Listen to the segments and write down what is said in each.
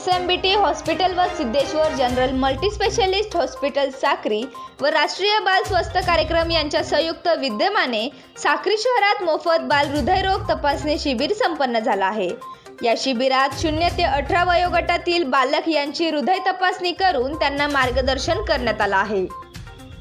S M B T hospital व Siddheshwar general multispecialist hospital Sakri व राष्ट्रीय बाल स्वस्थ कार्यक्रम यांच्या संयुक्त विद्यमाने साक्री शहरात मोफत बाल हृदयरोग तपासणी शिबिर संपन्न झालं आहे. या शिबिरात शून्य ते अठरा वयोगटातील बालक यांची हृदय तपासणी करून त्यांना मार्गदर्शन करण्यात आलं आहे.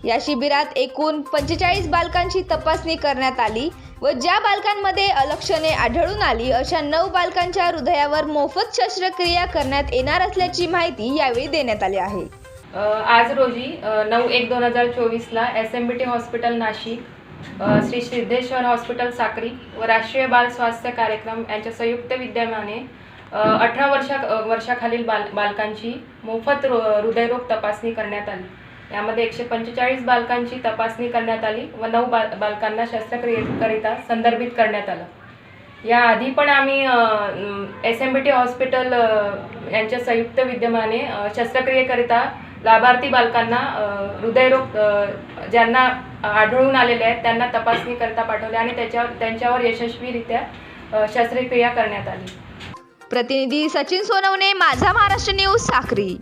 या शिबिरात एकूण पंचेचाळीस बालकांची तपासणी करण्यात आली. व ज्या बालकांमध्ये अलक्षणे आढळून आली अशा नऊ बालकांच्या हृदयावर मोफत शस्त्रक्रिया करण्यात येणार असल्याची माहिती यावेळी देण्यात आली आहे. आज रोजी नऊ एक दोन हजार चोवीसला S M B T hospital Nashik Shri Siddheshwar hospital Sakri व राष्ट्रीय बाल स्वास्थ्य कार्यक्रम यांच्या संयुक्त विद्यमाने अठरा वर्षा वर्षाखालील बाल बालकांची मोफत हृदयरोग तपासणी करण्यात आली. यामध्ये एकशे पंचेचाळीस बालकांची तपासणी करण्यात आली व नऊ बाल बालकांना शस्त्रक्रियेकरिता संदर्भित करण्यात आलं. याआधी पण आम्ही S M B T hospital यांच्या संयुक्त विद्यमाने शस्त्रक्रियेकरिता लाभार्थी बालकांना हृदयरोग ज्यांना आढळून आलेले आहेत त्यांना तपासणीकरिता पाठवले आणि त्याच्यावर त्यांच्यावर यशस्वीरित्या शस्त्रक्रिया करण्यात आली. प्रतिनिधी सचिन सोनवणे माझा महाराष्ट्र न्यूज साखरी